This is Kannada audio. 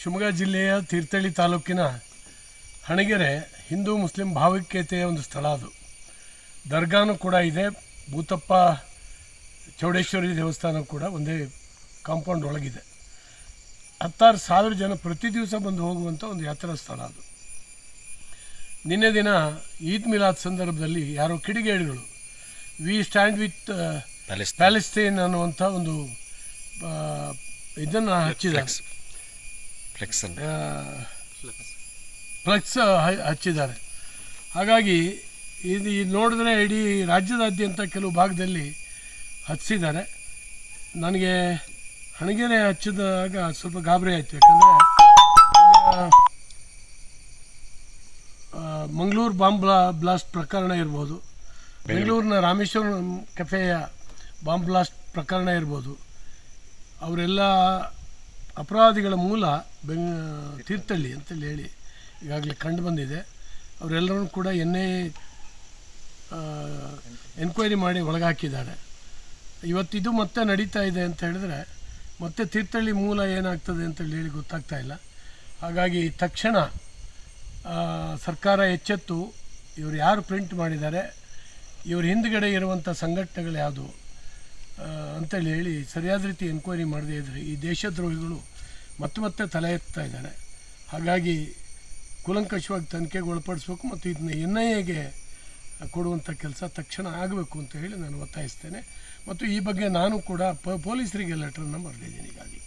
ಶಿವಮೊಗ್ಗ ಜಿಲ್ಲೆಯ ತೀರ್ಥಹಳ್ಳಿ ತಾಲೂಕಿನ ಹಣಗೆರೆ ಹಿಂದೂ ಮುಸ್ಲಿಂ ಭಾವೈಕ್ಯತೆಯ ಒಂದು ಸ್ಥಳ ಅದು. ದರ್ಗಾನೂ ಕೂಡ ಇದೆ. ಭೂತಪ್ಪ ಚೌಡೇಶ್ವರಿ ದೇವಸ್ಥಾನ ಕೂಡ ಒಂದೇ ಕಾಂಪೌಂಡ್ ಒಳಗಿದೆ. ಹತ್ತಾರು ಸಾವಿರ ಜನ ಪ್ರತಿ ದಿವಸ ಬಂದು ಹೋಗುವಂಥ ಒಂದು ಯಾತ್ರಾ ಸ್ಥಳ ಅದು. ನಿನ್ನೆ ದಿನ ಈದ್ ಮಿಲಾದ್ ಸಂದರ್ಭದಲ್ಲಿ ಯಾರೋ ಕಿಡಿಗೇಡಿಗಳು ವಿ ಸ್ಟ್ಯಾಂಡ್ ವಿತ್ ಪ್ಯಾಲೆಸ್ ಪ್ಯಾಲೆಸ್ತೇನ್ ಅನ್ನುವಂಥ ಒಂದು ಇದನ್ನು ಹಚ್ಚಿದ್ದಾರೆ. ಫ್ಲೆಕ್ಸ್ ಫ್ಲೆಕ್ಸ್ ಹಚ್ಚಿದ್ದಾರೆ. ಹಾಗಾಗಿ ಇದು ಇದು ನೋಡಿದ್ರೆ ಇಡೀ ರಾಜ್ಯದಾದ್ಯಂತ ಕೆಲವು ಭಾಗದಲ್ಲಿ ಹಚ್ಚಿದ್ದಾರೆ. ನನಗೆ ಹಣಗೆರೆ ಹಚ್ಚಿದಾಗ ಸ್ವಲ್ಪ ಗಾಬರಿ ಆಯಿತು. ಯಾಕಂದರೆ ಮಂಗಳೂರು ಬಾಂಬ್ ಬ್ಲಾ ಬ್ಲಾಸ್ಟ್ ಪ್ರಕರಣ ಇರ್ಬೋದು. ಬೆಂಗಳೂರಿನ ರಾಮೇಶ್ವರಂ ಕೆಫೆಯ ಬಾಂಬ್ ಬ್ಲಾಸ್ಟ್ ಪ್ರಕರಣ ಇರ್ಬೋದು. ಅವರೆಲ್ಲ ಅಪರಾಧಿಗಳ ಮೂಲ ಬೆಂಗ, ತೀರ್ಥಹಳ್ಳಿ ಅಂತೇಳಿ ಹೇಳಿ ಈಗಾಗಲೇ ಕಂಡು ಬಂದಿದೆ. ಅವರೆಲ್ಲರೂ ಕೂಡ ಎನ್ ಐ ಎನ್ಕ್ವೈರಿ ಮಾಡಿ ಒಳಗಾಕಿದ್ದಾರೆ. ಇವತ್ತಿದು ಮತ್ತೆ ನಡೀತಾ ಇದೆ ಅಂತ ಹೇಳಿದ್ರೆ ಮತ್ತೆ ತೀರ್ಥಹಳ್ಳಿ ಮೂಲ ಏನಾಗ್ತದೆ ಅಂತೇಳಿ ಹೇಳಿ ಗೊತ್ತಾಗ್ತಾ ಇಲ್ಲ. ಹಾಗಾಗಿ ತಕ್ಷಣ ಸರ್ಕಾರ ಎಚ್ಚೆತ್ತು ಇವರು ಯಾರು ಪ್ರಿಂಟ್ ಮಾಡಿದ್ದಾರೆ, ಇವ್ರ ಹಿಂದ್ಗಡೆ ಇರುವಂಥ ಸಂಘಟನೆಗಳು ಯಾವುದು? ಅಂತೇಳಿ ಹೇಳಿ ಸರಿಯಾದ ರೀತಿ ಎನ್ಕ್ವೈರಿ ಮಾಡದೇ ಇದ್ದರೆ ಈ ದೇಶದ್ರೋಹಿಗಳು ಮತ್ತೆ ಮತ್ತೆ ತಲೆ ಎತ್ತಾ ಇದ್ದಾರೆ. ಹಾಗಾಗಿ ಕೂಲಂಕಷವಾಗಿ ತನಿಖೆಗೆ ಒಳಪಡಿಸ್ಬೇಕು ಮತ್ತು ಇದನ್ನ ಎನ್ ಐ ಎಗೆ ಕೊಡುವಂಥ ಕೆಲಸ ತಕ್ಷಣ ಆಗಬೇಕು ಅಂತ ಹೇಳಿ ನಾನು ಒತ್ತಾಯಿಸ್ತೇನೆ. ಮತ್ತು ಈ ಬಗ್ಗೆ ನಾನು ಕೂಡ ಪೊಲೀಸರಿಗೆ ಲೆಟ್ರನ್ನು ಬರೆದಿದ್ದೀನಿ ಈಗಾಗಲೇ